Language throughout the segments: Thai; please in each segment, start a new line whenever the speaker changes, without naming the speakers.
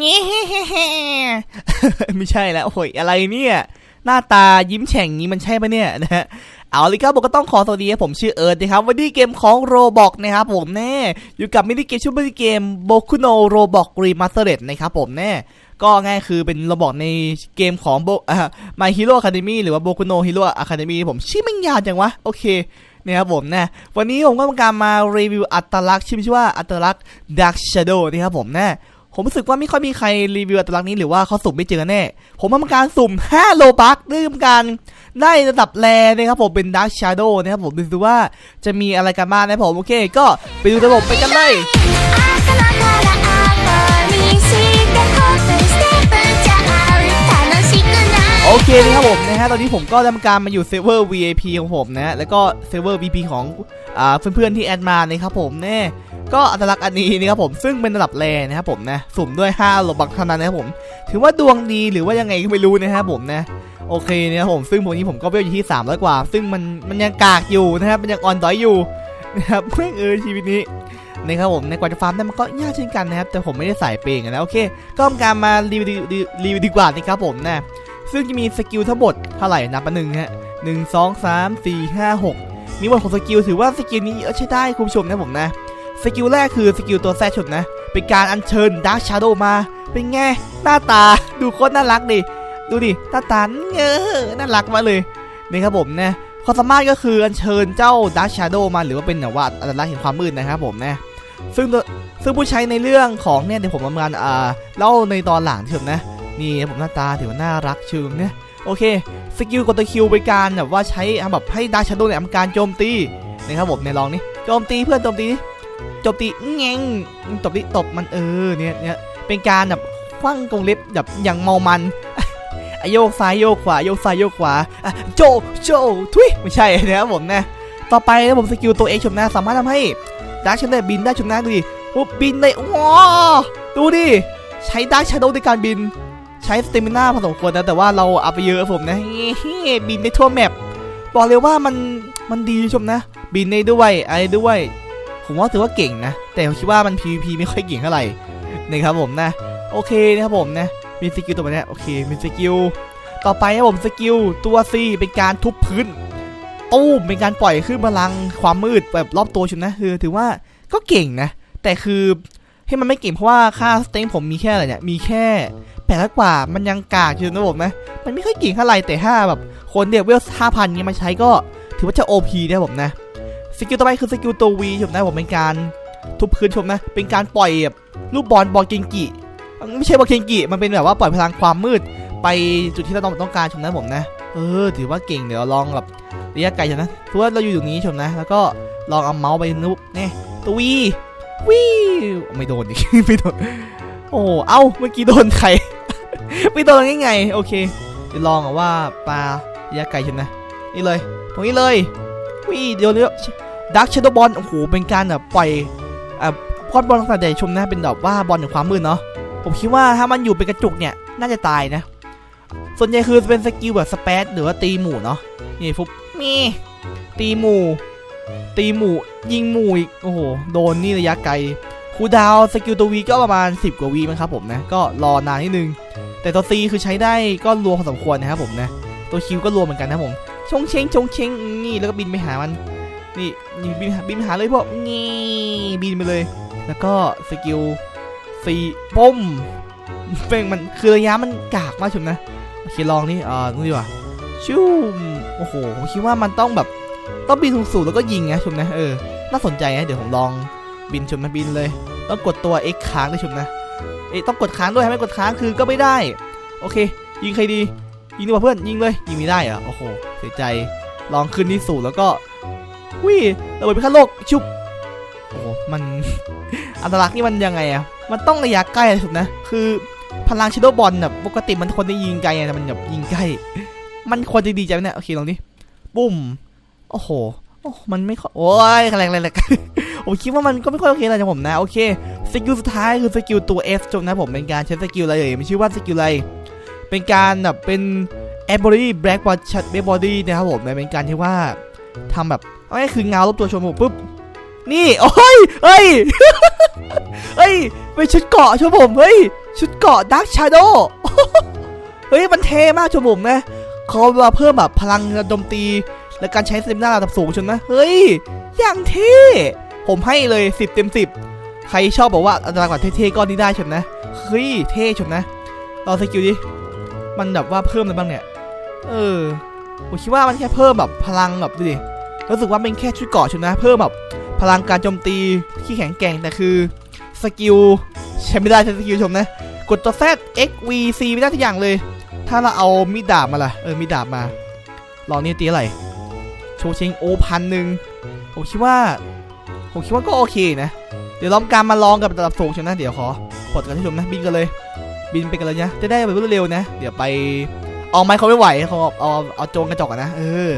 งี้ไม่ใช่แล้วโอ้ยอะไรเนี่ย หน้าตายิ้มแฉ่งนี้มันใช่ปะเนี่ยนะฮะเอาลยครับผมก็ต้องขอสวัสดีครับผมชื่อเอิร์ธนะครับวันนี้เกมของโรบอกนะครับผมแน่อยู่กับมินิเกมชื่อมินิเกมโบคุโนโรบอกรีมาสเตอร์นะครับผมแน่ก็ง่ายคือเป็นโรบอกในเกมของโบอ่า My Hero Academy หรือว่า Boku no Hero Academy ผมชื่อมันยาวจังวะ โอเคนะครับผมนะวันนี้ผมก็ต้องการมารีวิวอัตลักษณ์ชื่อชื่อว่าอัตลักษณ์ Dark Shadow นะครับผมนะ ผมรู้สึกว่าไม่ค่อยมีใครรีวิวอัตลักนี้หรือว่าเขาสุ่มไม่เจอแน่ ผมทำการสุ่ม 5 โลบักเรื่อกันได้ระดับแรนะครับผมเป็นด a r ชาร์โอดนะครับผมดูดูว่าจะมีอะไรกันบ้างนะผมโอเค ก็ไปดูระบบไปกันเลยโอเคนะครับผมนะฮะตอนนี้ผมก็ทำการมาอยู่เซิร์ฟเวอร์ VIP ของผมนะแล้วก็เซิร์ฟเวอร์ VP ของอ่าเพื่อนๆที่แอดมานะครับผมแน่ ก็อัตลักษณ์อันนี้นะครับผมซึ่งเป็นระดับแรนะครับผมนะสุ่มด้วย5โลบักเท่านั้นนะครับผม ถือว่าดวงดีหรือว่ายังไงก็ไม่รู้นะครับผมนะโอเคนะครับผมซึ่งวันนี้ผมก็เวลอยู่ที่3แล้วกว่า ซึ่งมันมันยังกากอยู่นะครับมันยังอ่อนด้อยอยู่นะครับเพื่อเออชีวิตนี้นะครับผมในกว่าจะฟาร์มได้มันก็ยากเช่นกันนะครับ แต่ผมไม่ได้ใส่เปย์กันะโอเค ก็ทำการมารีวิวรีวิวรีวิวดีกว่านะครับผมนะซึ่งจะมีสกิลทั้งหมดเท่าไหร่นับมาหนึ่งฮะหนึ่งสองสามสี่ห้าหกมีหมดของสกิลถือว่าสกิลนี้ใช้ได้คุณผู้ชมนะผมนะ สกิลแรกคือสกิลตัวแซชดนะ เป็นการอัญเชิญดาร์ h ชาโดมา เป็นไง หน้าตาดูโคตรน่ารักดิ ดูดิ หน้าตาเงอน่ารักมาเลย นี่ครับผมนะความสามารถก็คืออัญเชิญเจ้าดาร์ h ชาโดมาหรือว่าเป็นแบบว่าอัตลักษณ์แห่งความมืดนะครับผมนะ ซึ่งตัวซึ่งผู้ใช้ในเรื่องของเนี่ยเดี๋ยวผมทำงานอ่าเล่าในตอนหลังเถอะนะ นี่ผมหน้าตาถือว่าน่ารักเชิงเนี่ยโอเคสกิลกดตัวคิวเป็นการแบบว่าใช้แบบให้ดาร์คชาโดเนี่ยทำการโจมตีนะครับผมเนี่ยลองนี่โจมตีเพื่อนโจมตี จมตีเงงตบดิตบมันเออเนี่ยเนี่ยเป็นการแบบคว้างกรงเล็บแบบอย่างเมามันโยกซ้ายโยกขวาโยกซ้ายโยกขวาโจโจทุยไม่ใช่นะครับผมนะต่อไปนะผมสกิลตัวเองชมนะสามารถทำให้ดาร์ชาโดบินได้ชมนะดูดิปุ๊บบินได้ว้าดูดิใช้ดาร์ชาโดในการบิน ใช้สเตมิน่าพอสมควรนะแต่ว่าเราเอาไปเยอะผมนะบินได้ทั่วแมปบอกเลยว่ามันมันดีชมนะ บินได้ด้วยไอะไรด้วย ผมว่าถือว่าเก่งนะ แต่ผมคิดว่ามัน PVP ไม่ค่อยเก่งเท่าไหร่นะครับผมนะ โอเคนะครับผมนะ มีสกิลตัวนี้โอเค มีสกิล ต่อไปนะผมสกิลตัว C เป็นการทุบพื้นตู้มเป็นการปล่อยขึ้นพลังความมืดแบบรอบตัวชมนนะคือถือว่าก็เก่งนะ แต่คือให้มันไม่เก่งเพราะว่าค่าสเต็งผมมีแค่อะไรเนี่ย มีแค่แปดกว่า มันยังกากอยู่นะผมนะ มันไม่ค่อยเก่งเท่าไหร่แต่ถ้าแบบคนเดียวเวลห้าพันเงี้ยมาใช้ก็ถือว่าจะ OP นะผมนะ กิลต่อไปคือสกิลตัว V ชมนะผมเป็นการทุบพื้นชมนะ เป็นการปล่อยแบบลูกบอลบอลเกงกิไม่ใช่บอลเกงกิมันเป็นแบบว่าปล่อยพลังความมืด ไปจุดที่เราต้องการชมนะผมนะ เออ ถือว่าเก่งเดี๋ยวลองแบบระยะไกลชมนะเพราะว่าเราอยู่ตรงนี้ชมนะ แล้วก็ลองเอาเมาส์ไปนุบเนี่ยตัววีวีไม่โดนอีกไม่โดนโอ้เอ้าเมื่อกี้โดนใครไม่โดนง่ายๆโอเคเดี๋ยวลองว่าปลาระยะไกลช่ไหมนี่เลย ตรงนี้เลยวิเดี๋ยวเนี้ ดักเชดบอลโอ้โหเป็นการแบบปล่อยอ่าพอดบอลขนาดใหญ่ชมนะเป็นแบบว่าบอลในความมืดเนาะผมคิดว่าถ้ามันอยู่เป็นกระจุกเนี่ยน่าจะตายนะ ส่วนใหญ่คือเป็นสกิลแบบสเปซหรือว่าตีหมู่เนาะนี่ฟุบมีตีหมู่ ตีหมู่ยิงหมู่อีกโอ้โหโดนนี่ระยะไกลคูดาวสกิลตัววีก็ประมาณ 10 กว่าวีมั้งครับผมนะก็รอนานนิดนึง แต่ตัวซีคือใช้ได้ก็รวมพอสมควรนะครับผมนะ ตัวคิวก็รวมเหมือนกันนะผมชงเชงชงเชงนี่แล้วก็บินไปหามัน นี่นี่บินบินไปหาเลยพวกนี่บินไปเลย แล้วก็สกิลซีปุ้มเป่งมันคือระยะมันกากมากชมนะโอเคลองนี่อ่านู่นดีกว่าชูมโอ้โหผมคิดว่ามันต้องแบบต้องบินสูงๆแล้วก็ยิงนะชมนะเออน่าสนใจนะเดี๋ยวผมลองบินชมนะบินเลย ต้องกดตัว X ค้างด้วยชมนะเอ๊ะต้องกดค้างด้วยไม่กดค้างคือก็ไม่ได้ โอเค ยิงใครดียิงดีกว่าเพื่อนยิงเลยยิงไม่ได้เหรอโอ้โหเสียใจลองขึ้นที่สูงแล้วก็ วิระเบิดพิฆาตโลกชุบโอ้มัน อันตรายนี่มันยังไงอะมันต้องระยะใกล้สุดนะ คือพลังชิโดบอลแบบปกติมันควรจะยิงไกลไงแต่มันแบบยิงใกล้ มันควรจะดีใจไหมเนี่ยโอเคลองดิปุ้มโอ้โหโอ้มันไม่ค่อยโอ้ยแรงแรงแรงผมคิดว่ามันก็ไม่ค่อยโอเคเลยนะผมนะโอเคสกิลสุดท้ายคือสกิลตัว F จบนะผมเป็นการใช้สกิลอะไรเอ่ยไม่ชื่อว่าสกิลอะไรเป็นการแบบเป็น a b o d y black body chat black body นะครับผมเป็นการที่ว่าทำแบบ เอาง่ายคือเงารบตัวชนผมปุ๊บ นี่ โอ้ยเฮ้ยเอ้ย เป็นชุดเกาะชมผม เฮ้ย ชุดเกาะดักชาโดเฮ้ย มันเท่มากชมผมนะเขามาเพิ่มแบบพลังรโจมตี และการใช้สเต็มหน้าระดับสูงชนนะ เฮ้ย อย่างเท่ ผมให้เลย 10 เต็ม 10 ใครชอบบอกว่าอันตราก่อนเท่ๆก็นี่ได้ชนนะ เฮ้ย เท่ชนนะลองสกิลดิ มันแบบว่าเพิ่มอะไรบ้างเนี่ย เออ ผมคิดว่ามันแค่เพิ่มแบบพลังแบบดูดิ รู้สึกว่าเป็นแค่ชุดเกาะชนนะ เพิ่มแบบพลังการโจมตีที่แข็งแกร่งแต่คือสกิลใช้ไม่ได้ใช้สกิลชมนะ กดตัว Z X V C ไม่ได้ทุกอย่างเลย ถ้าเราเอามีดดาบมาล่ะ เออมีดดาบมาลองนี่ตีอะไรโชว์เชงโอพันหนึ่งผมคิดว่า ผมคิดว่าก็โอเคนะ เดี๋ยวลองการมาลองกับระดับสูงชนะ เดี๋ยวขอปลดกันที่ชมนะบินกันเลย บินไปกันเลยนะจะได้แบบรวดเร็วนะ เดี๋ยวไปเอาไม้เขาไม่ไหวเขาเอาเอาเอาโจงกระจกอะนะเออ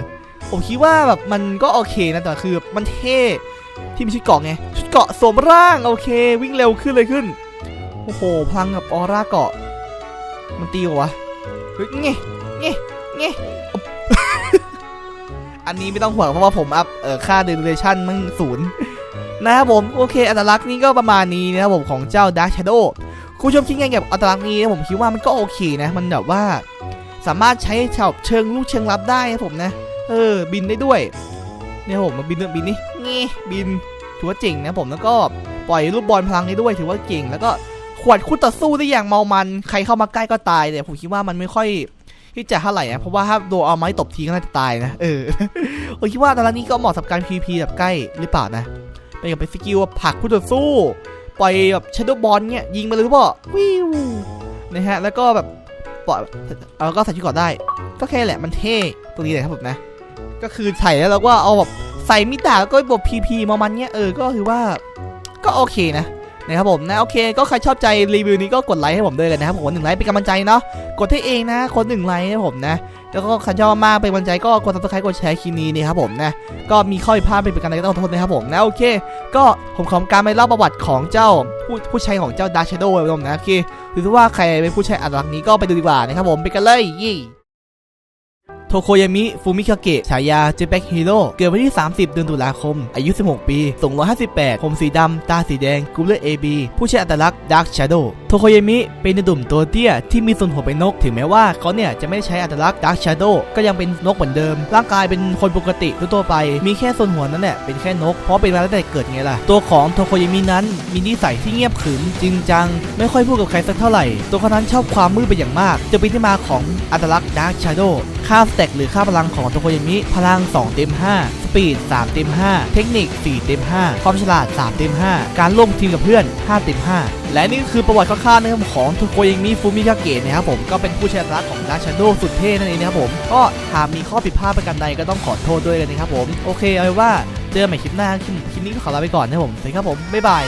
ผมคิดว่าแบบมันก็โอเคนะแต่คือมันเท่ที่มีชุดเกาะไงชุดเกาะสวมร่างโอเค วิ่งเร็วขึ้นเลยขึ้นโอ้โหพลังกับออร่าเกาะ มันตีกวะเฮ้ยเงี้ยเงี้เงี้อันนี้ไม่ต้องห่วงเพราะว่าผมอัพเอ่อค่าเดเรชั่นมันศูนย์นะครับผมโอเคอัตลักษณ์นี้ก็ประมาณนี้นะครับผมของเจ้า Dark Shadow คุณผู้ชมคิดไงกับอัตลักษณ์นี้นะผมคิดว่ามันก็โอเคนะ มันแบบว่า สามารถใช้เฉาเชิงลูกเชิงรับได้นะผมนะ เออ บินได้ด้วย เนี่ยผมมาบินบินนี่งี้บินถือว่าเจ๋งนะผมแล้วก็ปล่อยลูกบอลพลังได้ด้วยถือว่าเก่ง แล้วก็ขวดคู่ต่อสู้ได้อย่างเมามัน ใครเข้ามาใกล้ก็ตายแต่ผมคิดว่ามันไม่ค่อยที่จะเท่าไหร่นะเพราะว่าถ้าโดนเอาไม้ตบทีก็น่าจะตายนะเออผมคิดว่าตอนนี้ก็เหมาะสำหรับการ PVP แบบใกล้หรือเปล่านะเป็นกับเป็นสกิลผลักคู่ต่อสู้ ปล่อยแบบช a โดบอลเนี่ยยิงไปเลยหรือเปล่าวิวนะฮะแล้วก็แบบปล่อยเอาแล้วก็ใส่ชุดเกราะได้ ก็แค่แหละมันเท่ตรงนี้เลยครับผมนะ ก็คือใส่แล้วเราก็เอาแบบใส่มิดดาบแล้วก็บวกพีพีมามันเนี้ยเออก็คือว่าก็โอเคนะนะครับผมนะโอเคก็ใครชอบใจรีวิวนี้ก็กดไลค์ให้ผมด้วยเลยนะครับผมหนึ่งไลค์เป็นกำลังใจเนาะกดให้เองนะคนหนึ่งไลค์ให้ผมนะแล้วก็ใครชอบมากเป็นกำลังใจก็กดซับสไครต์กดแชร์คลิปนี้นะครับผมนะก็มีข้อผิดพลาดเป็นประการใดก็ต้องขอโทษนะครับผมนะโอเค ก็ผมขอการไปเล่าประวัติของเจ้าผู้ผู้ใช้ของเจ้าดาร์ชโดว์ผมนะโอเคหรือว่าใครเป็นผู้ใช้อัตลักษณ์นี้ก็ไปดูดีกว่านะครับผมไปกันเลยยี่ โทโคยามิ ฟูมิคาเกะ ฉายาเจแบ็กฮีโร่เกิดวันที่ 30 เดือนตุลาคม อายุ 16 ปีสูง158 ผมสีดำ ตาสีแดงกรุ๊ปเลือด AB ผู้ใช้อัตลักษณ์ดาร์ h ช d o w โทโคยามิเป็นหนุ่มตัวเตี้ยที่มีส่วนหัวเป็นนก ถึงแม้ว่าเขาเนี่ยจะไม่ได้ใช้อัตลักษณ์ดาร์ h ช d o w ก็ยังเป็นนกเหมือนเดิม ร่างกายเป็นคนปกติทั่วๆไป มีแค่ส่วนหัวนั่นแหละเป็นแค่นก เพราะเป็นมาตั้งแต่เกิดไงล่ะ ตัวของโทโคยามินั้นมีนิสัยที่เงียบขรึมจริงจัง ไม่ค่อยพูดกับใครสักเท่าไหร่ ตัวเขานั้นชอบความมืดเป็นอย่างมาก จะเป็นที่มาของอัตลักษณ์ดาร์ h ช d o w ค่าสแต็กหรือค่าพลังของโทโคยามิพลัง 2 เต็ม 5 สปีด 3 เต็ม 5 เทคนิค 4 เต็ม 5 ความฉลาด 3 เต็ม 5 การร่วมทีมกับเพื่อน 5 เต็ม 5 และนี่คือประวัติคร่าวๆนะครับของโทโคยามิฟูมิคาเกะนะครับผมก็เป็นผู้ช้อัตลักของดาร์ h ช d o w สุดเท่นั่นเองนะครับผมก็หากมีข้อผิดพลาดประการใดก็ต้องขอโทษด้วยกันนะครับผมโอเคเอาเป็นว่าเจอกันใหม่คลิปหน้าคลิปนี้ก็ขอลาไปก่อนนะครับผมสวัสดีครับผมบ๊ายบาย